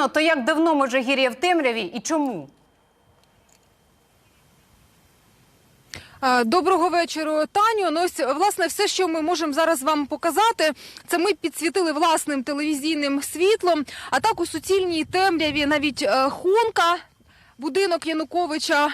Ірино, то як давно Можегір'я в темряві і чому? Е, Доброго вечора, Таню. Ну ось власне все, що ми можемо зараз вам показати, це ми підсвітили власним телевізійним світлом. А так у суцільній темряві навіть е, хунка, будинок Януковича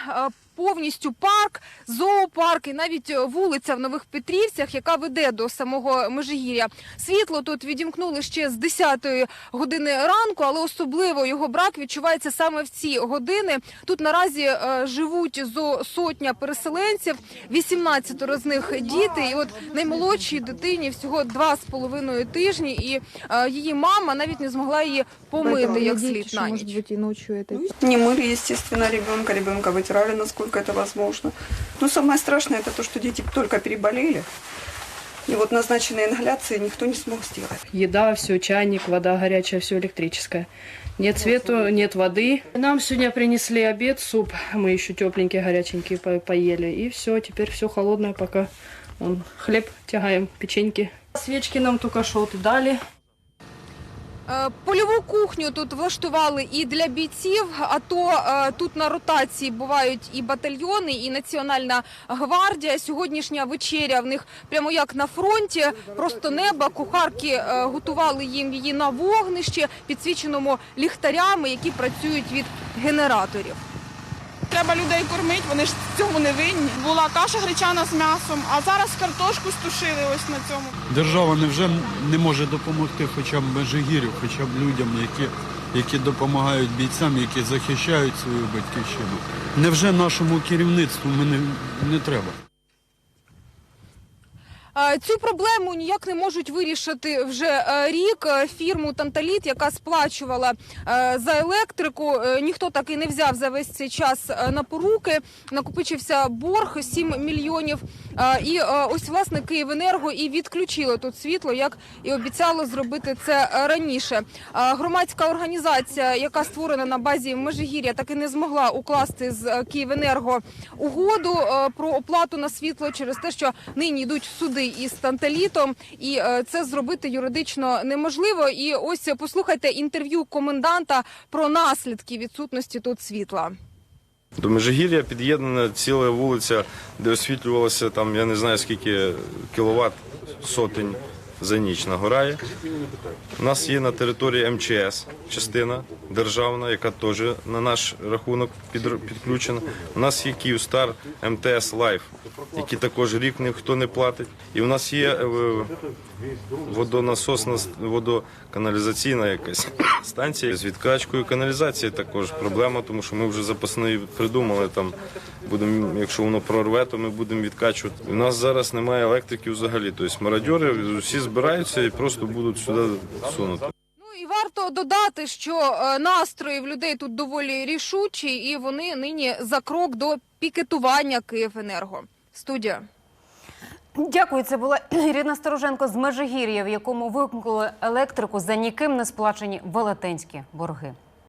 е, Повністю парк, зоопарк і навіть е, вулиця в Нових Петрівцях, яка веде до самого Межигір'я. Світло тут відімкнули ще з 10-ї години ранку, але особливо його брак відчувається саме в ці години. Тут наразі е, живуть зо сотня переселенців, 18 з них діти. І от наймолодшій дитині всього два з половиною тижні, і е, її мама навіть не змогла її помити як слід на ніч. быть, и ночью это. Не мыли, естественно, ребенка. Ребенка вытирали, насколько это возможно. Но самое страшное это то, что дети только переболели. И вот назначенные ингаляции никто не смог сделать. Еда, все, чайник, вода горячая, все электрическое. Нет свету, нет воды. Нам сегодня принесли обед, суп. Мы еще тепленький, горяченький по- поели. И все, теперь все холодное, пока он, хлеб тягаем, печеньки. Свечки нам только вот дали. Е, Польову кухню тут влаштували і для бійців. А то е, тут на ротації бувають і батальйони, і Національна гвардія. Сьогоднішня вечеря в них прямо як на фронті. Просто неба. Кухарки е, готували їм її на вогнищі, підсвіченому ліхтарями, які працюють від генераторів. Треба людей кормити, вони ж цьому не винні. Була каша гречана з м'ясом, а зараз картошку стушили ось на цьому. Держава невже не може допомогти хоча б Межигір'ю, хоча б людям, які, які допомагають бійцям, які захищають свою батьківщину. Невже нашому керівництву ми не, не треба? Цю проблему ніяк не можуть вирішити вже е, рік. Е, Фірму Танталіт, яка сплачувала е, за електрику, ніхто так і не взяв за весь цей час на поруки. Накопичився борг 7 мільйонів. І ось власне Київенерго і відключило тут світло, як і обіцяло зробити це раніше. Громадська організація, яка створена на базі Межигір'я, так і не змогла укласти з Київенерго угоду про оплату на світло через те, що нині йдуть суди Танталітом, і е, це зробити юридично неможливо. І ось послухайте інтерв'ю коменданта про наслідки відсутності тут світла. До Межигір'я під'єднана ціла вулиця, де освітлювалося там, я не знаю скільки кіловат сотень за ніч нагорає. У нас є на території МЧС частина державна, яка теж на наш рахунок підключена. У нас є Київстар МТС Лайф, які також рік ніхто не платить. І у нас є е, водонасосна водоканалізаційна якась станція з відкачкою каналізації також проблема, тому що ми вже запасний придумали там. Будемо, якщо воно прорве, то ми будемо відкачувати. У нас зараз немає електрики взагалі. Тобто мародьори всі збираються і просто будуть сюди сунути. Ну і варто додати, що е, настрої в людей тут доволі рішучі, і вони нині за крок до пікетування Київенерго. Студія. Дякую. Це була Ірина Стороженко з Межигір'я, в якому вимкнули електрику за ніким не сплачені велетенські борги.